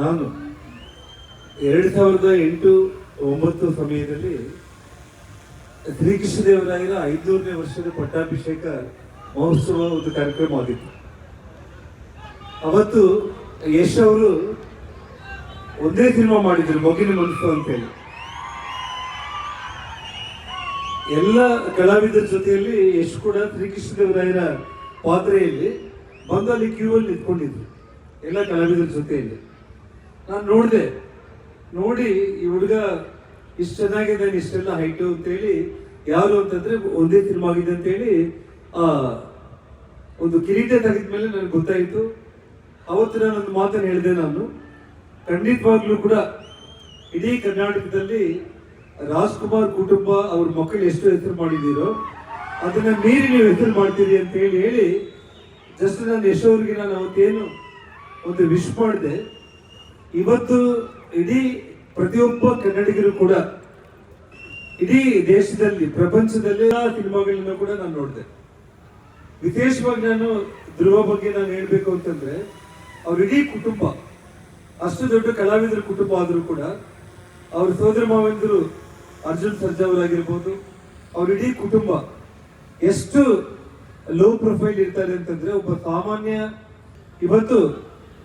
ನಾನು ಎರಡು ಸಾವಿರದ ಎಂಟು ಒಂಬತ್ತು ಸಮಯದಲ್ಲಿ ಶ್ರೀಕೃಷ್ಣದೇವರಾಯರ ಐದೂರನೇ ವರ್ಷದ ಪಟ್ಟಾಭಿಷೇಕ ಮಹೋತ್ಸವ ಒಂದು ಕಾರ್ಯಕ್ರಮ ಆಗಿತ್ತು. ಅವತ್ತು ಯಶ್ ಅವರು ಒಂದೇ ಸಿನಿಮಾ ಮಾಡಿದ್ರು ಮಗಿನ ಮನಸ್ಸು ಅಂತೇಳಿ. ಎಲ್ಲ ಕಲಾವಿದರ ಜೊತೆಯಲ್ಲಿ ಯಶ್ ಕೂಡ ಶ್ರೀಕೃಷ್ಣದೇವರಾಯರ ಪಾತ್ರೆಯಲ್ಲಿ ಬಂದು ಅಲ್ಲಿ ಕ್ಯೂ ಅಲ್ಲಿ ನಿಂತ್ಕೊಂಡಿದ್ರು, ಎಲ್ಲ ಕಲಾವಿದರ ಜೊತೆಯಲ್ಲಿ. ನಾನು ನೋಡಿದೆ. ನೋಡಿ ಈ ಹುಡುಗ ಇಷ್ಟು ಚೆನ್ನಾಗಿದೆ ಇಷ್ಟೆಲ್ಲ ಹೈಟು ಅಂತೇಳಿ, ಯಾರು ಅಂತಂದ್ರೆ ಒಂದೇ ಸಿನಿಮಾ ಆಗಿದೆ ಅಂತೇಳಿ, ಆ, ಒಂದು ಕಿರೀಟ ತೆಗೆದ ಮೇಲೆ ನನಗೆ ಗೊತ್ತಾಯಿತು. ಅವತ್ತು ನಾನು ಒಂದು ಮಾತನ್ನು ಹೇಳಿದೆ ನಾನು. ಖಂಡಿತವಾಗ್ಲೂ ಕೂಡ ಇಡೀ ಕರ್ನಾಟಕದಲ್ಲಿ ರಾಜ್ಕುಮಾರ್ ಕುಟುಂಬ ಅವ್ರ ಮಕ್ಕಳು ಎಷ್ಟು ಹೆಸರು ಮಾಡಿದ್ದೀರೋ ಅದನ್ನ ಮೀರಿ ನೀವು ಹೆಸರು ಮಾಡ್ತೀರಿ ಅಂತ ಹೇಳಿ ಹೇಳಿ ಜಸ್ಟ್ ನಾನು ಯಶೋರಿಗೆ ನಾನು ಅವತ್ತೇನು ಒಂದು ವಿಶ್ ಮಾಡಿದೆ. ಇವತ್ತು ಇಡೀ ಪ್ರತಿಯೊಬ್ಬ ಕನ್ನಡಿಗರು ಕೂಡ ಇಡೀ ದೇಶದಲ್ಲಿ ಪ್ರಪಂಚದಲ್ಲಿ ಸಿನಿಮಾಗಳನ್ನ ಕೂಡ ನಾನು ನೋಡಿದೆ. ವಿಶೇಷವಾಗಿ ನಾನು ಧ್ರುವ ಬಗ್ಗೆ ನಾನು ಹೇಳ್ಬೇಕು ಅಂತಂದ್ರೆ, ಅವ್ರ ಇಡೀ ಕುಟುಂಬ, ಅಷ್ಟು ದೊಡ್ಡ ಕಲಾವಿದರ ಕುಟುಂಬ ಆದರೂ ಕೂಡ, ಅವ್ರ ಸೋದರ ಮಾವಂದರು ಅರ್ಜುನ್ ಸರ್ಜಾ ಅವರಾಗಿರ್ಬೋದು, ಅವ್ರ ಇಡೀ ಕುಟುಂಬ ಎಷ್ಟು ಲೋ ಪ್ರೊಫೈಲ್ ಇರ್ತಾರೆ ಅಂತಂದ್ರೆ, ಒಬ್ಬ ಸಾಮಾನ್ಯ ಇವತ್ತು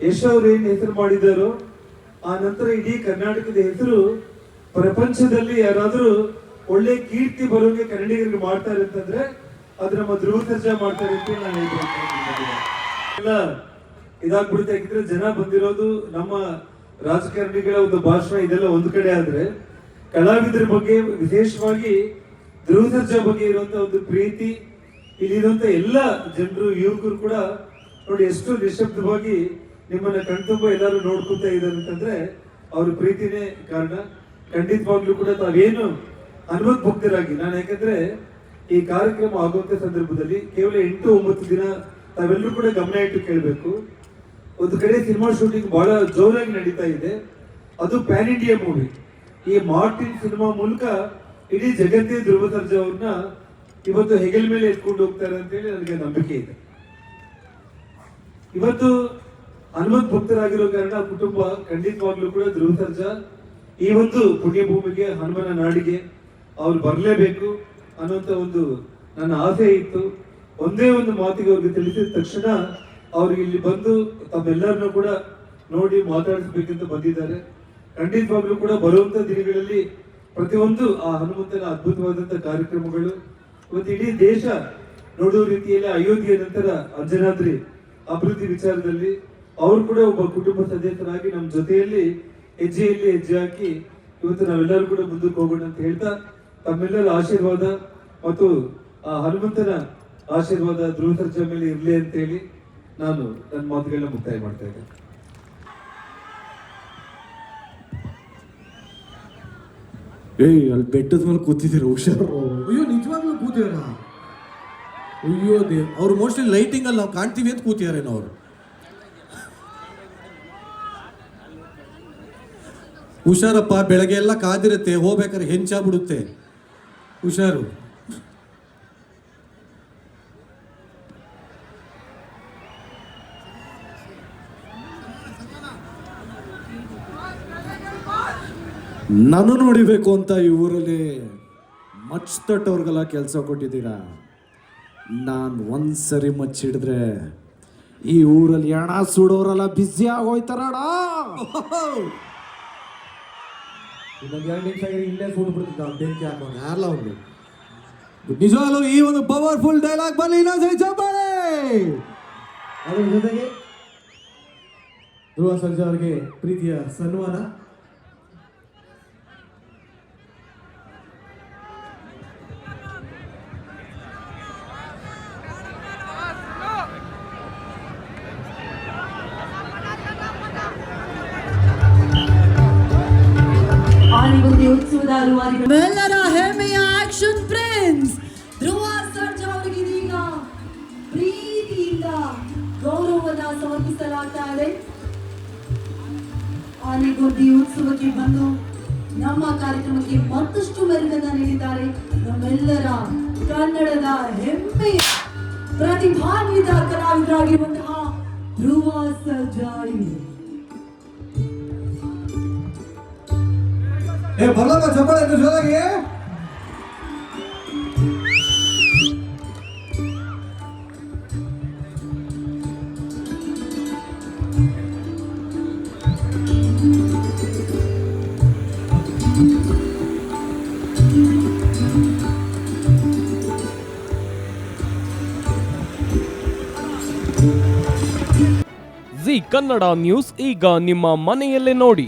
ಯಶ್ ಅವ್ರು ಏನು ಹೆಸರು ಮಾಡಿದಾರೋ ಆ ನಂತರ ಇಡೀ ಕರ್ನಾಟಕದ ಹೆಸರು ಪ್ರಪಂಚದಲ್ಲಿ ಯಾರಾದರೂ ಒಳ್ಳೆ ಕೀರ್ತಿ ಬರೋಕೆ ಕನ್ನಡಿಗರಿಗೆ ಮಾಡ್ತಾರೆ ಅಂತಂದ್ರೆ ಅದು ನಮ್ಮ ಧ್ರುವ ಸರ್ಜಾ ಮಾಡ್ತಾರೆ ಅಂತ ನಾನು ಎಲ್ಲ ಇದಾಗ್ಬಿಡುತ್ತೆ. ಯಾಕಂದ್ರೆ ಜನ ಬಂದಿರೋದು ನಮ್ಮ ರಾಜಕಾರಣಿಗಳ ಒಂದು ಭಾಷಣ ಇದೆಲ್ಲ ಒಂದು ಕಡೆ ಆದ್ರೆ ಕಲಾವಿದರ ಬಗ್ಗೆ ವಿಶೇಷವಾಗಿ ಧ್ರುವ ಸರ್ಜಾ ಬಗ್ಗೆ ಇರುವಂತ ಒಂದು ಪ್ರೀತಿ, ಇಲ್ಲಿರುವಂತ ಎಲ್ಲ ಜನರು, ಯುವಕರು ಕೂಡ ನೋಡಿ ಎಷ್ಟು ನಿಶಬ್ದವಾಗಿ ನಿಮ್ಮನ್ನ ಕಣ್ತುಂಬ ಎಲ್ಲರೂ ನೋಡ್ಕೊತಾ ಇದ್ದಾರೆ ಅಂತಂದ್ರೆ ಅವ್ರ ಪ್ರೀತಿನೇ ಕಾರಣ. ಖಂಡಿತವಾಗ್ಲೂ ಕೂಡ ತಾವೇನು ಅನುಭವ ಭಕ್ತರಾಗಿ ನಾನು ಯಾಕಂದ್ರೆ ಈ ಕಾರ್ಯಕ್ರಮ ಆಗುವಂತ ಸಂದರ್ಭದಲ್ಲಿ ಕೇವಲ ಎಂಟು ಒಂಬತ್ತು ದಿನ ತಾವೆಲ್ಲರೂ ಕೂಡ ಗಮನ ಇಟ್ಟು ಕೇಳಬೇಕು. ಒಂದು ಕಡೆ ಸಿನಿಮಾ ಶೂಟಿಂಗ್ ಬಹಳ ಜೋರಾಗಿ ನಡೀತಾ ಇದೆ. ಅದು ಪ್ಯಾನ್ ಇಂಡಿಯಾ ಮೂವಿ. ಈ ಮಾರ್ಟಿನ್ ಸಿನಿಮಾ ಮೂಲಕ ಇಡೀ ಜಗತ್ತೇ ಧ್ರುವ ಅವ್ರನ್ನ ಇವತ್ತು ಹೆಗಲ ಮೇಲೆ ಎತ್ಕೊಂಡು ಹೋಗ್ತಾರೆ ಅಂತೇಳಿ ನನಗೆ ನಂಬಿಕೆ ಇದೆ. ಇವತ್ತು ಹನುಮಂತ್ ಭಕ್ತರಾಗಿರೋ ಕಾರಣ ಕುಟುಂಬ ಖಂಡಿತವಾಗ್ಲೂ ಕೂಡ ಧ್ರುವ ಈ ಒಂದು ಪುಣ್ಯಭೂಮಿಗೆ ಹನುಮನ ನಾಡಿಗೆ ಅವ್ರು ಬರಲೇಬೇಕು ಅನ್ನುವಂತ ಒಂದು ನನ್ನ ಆಸೆ ಇತ್ತು. ಒಂದೇ ಒಂದು ಮಾತಿಗೆ ಅವ್ರಿಗೆ ತಿಳಿಸಿದ ತಕ್ಷಣ ಅವ್ರಿಗೆ ಇಲ್ಲಿ ಬಂದು ತಮ್ಮೆಲ್ಲರನ್ನು ಕೂಡ ನೋಡಿ ಮಾತಾಡಿಸ್ಬೇಕಂತ ಬಂದಿದ್ದಾರೆ. ಖಂಡಿತವಾಗ್ಲೂ ಕೂಡ ಬರುವಂತ ದಿನಗಳಲ್ಲಿ ಪ್ರತಿಯೊಂದು ಆ ಹನುಮಂತನ ಅದ್ಭುತವಾದಂತ ಕಾರ್ಯಕ್ರಮಗಳು ಇವತ್ತು ಇಡೀ ದೇಶ ನೋಡುವ ರೀತಿಯಲ್ಲಿ ಅಯೋಧ್ಯೆ ನಂತರ ಅಂಜನಾದ್ರಿ ಅಭಿವೃದ್ಧಿ ವಿಚಾರದಲ್ಲಿ ಅವರು ಕೂಡ ಒಬ್ಬ ಕುಟುಂಬ ಸದಸ್ಯರಾಗಿ ನಮ್ಮ ಜೊತೆಯಲ್ಲಿ ಹೆಜ್ಜೆಯಲ್ಲಿ ಹೆಜ್ಜೆ ಹಾಕಿ ಇವತ್ತು ನಾವೆಲ್ಲರೂ ಕೂಡ ಮುಂದಕ್ಕೆ ಹೋಗೋಣ ಅಂತ ಹೇಳ್ತಾ ತಮ್ಮೆಲ್ಲರ ಆಶೀರ್ವಾದ ಮತ್ತು ಆ ಹನುಮಂತನ ಆಶೀರ್ವಾದ ಧ್ರುವ ಸರ್ಜಾ ಮೇಲೆ ಇರಲಿ ಅಂತ ಹೇಳಿ ನಾನು ನನ್ನ ಮಾತುಗಳನ್ನ ಮುಕ್ತಾಯ ಮಾಡ್ತಾ ಇದ್ದೇನೆ. ಏಯ್ ಅಲ್ಲಿ ಬೆಟ್ಟದ ಮೇಲೆ ಕೂತಿದ್ದೀರ ಹುಷಾರು ಅಯ್ಯೋ ನಿಜವಾಗ್ಲೂ ಕೂತಿದಾರ ಅಯ್ಯೋ ದೇ ಅವ್ರು ಮೋಸ್ಟ್ಲಿ ಲೈಟಿಂಗ್ ಅಲ್ಲಿ ನಾವು ಕಾಣ್ತೀವಿ ಅಂತ ಕೂತಿದಾರೇನೋ ಅವರು. ಹುಷಾರಪ್ಪ ಬೆಳಗ್ಗೆ ಎಲ್ಲ ಕಾದಿರುತ್ತೆ ಹೋಗ್ಬೇಕಾದ್ರೆ ಹೆಂಚಾಗ್ಬಿಡುತ್ತೆ. ಹುಷಾರು. ನಾನು ನೋಡಿಬೇಕು ಅಂತ ಈ ಊರಲ್ಲಿ ಮಚ್ತಟ್ಟವ್ರಿಗೆಲ್ಲ ಕೆಲಸ ಕೊಟ್ಟಿದ್ದೀರಾ? ನಾನು ಒಂದ್ಸರಿ ಮಚ್ಚಿಡಿದ್ರೆ ಈ ಊರಲ್ಲಿ ಎಣ ಸುಡೋರೆಲ್ಲ ಬ್ಯುಸಿ ಆಗೋಯ್ತಾರಣ ಇನ್ನೊಂದು ಎರಡು ನಿಮಿಷ ಇಲ್ಲೇ ಸುಟ್ಟು ಬಿಡ್ತಿದ್ದ ಬೆಂಕಿ ಹಾಕೋನು ಯಾರಲ್ಲ ಅವ್ನು ನಿಜವಾಗ್ಲೂ ಈ ಒಂದು ಪವರ್ಫುಲ್ ಡೈಲಾಗ್ ಬರಲಿ ಇನ್ನೊಂದ್ಸರಿ ಚಪ್ಪಾಳೆ! ಅದರ ಜೊತೆಗೆ ಧ್ರುವ ಸರ್ಜಾ ಅವರಿಗೆ ಪ್ರೀತಿಯ ಸನ್ಮಾನ. ಆನೆಗುಂದಿ ಎಲ್ಲರ ಹೆಮ್ಮೆಯ ಆಕ್ಷನ್ ಪ್ರಿನ್ಸ್ ಧ್ರುವ ಸರ್ಜಾ ಇದೀಗ ಪ್ರೀತಿಯಿಂದ ಗೌರವವನ್ನ ಸಮರ್ಪಿಸಲಾಗ್ತಾ ಇದೆ. ಆನೆಗುಂದಿ ಉತ್ಸವಕ್ಕೆ ಬಂದು ನಮ್ಮ ಕಾರ್ಯಕ್ರಮಕ್ಕೆ ಮತ್ತಷ್ಟು ಮೆರುಗನ್ನ ನೀಡಿದ್ದಾರೆ. ನಮ್ಮೆಲ್ಲರ ಕನ್ನಡದ ಹೆಮ್ಮೆಯ ಪ್ರತಿಭಾನ್ವಿತ ಕಲಾವಿದರಾಗಿರುವಂತಹ ಧ್ರುವ ಸರ್ಜಾ ಏ ಬರ್ಲಪ್ಪ ಚಪ್ಪಾಳೆ ಜೋರಾಗಿ. ಜಿ ಕನ್ನಡ ನ್ಯೂಸ್ ಈಗ ನಿಮ್ಮ ಮನೆಯಲ್ಲೇ ನೋಡಿ.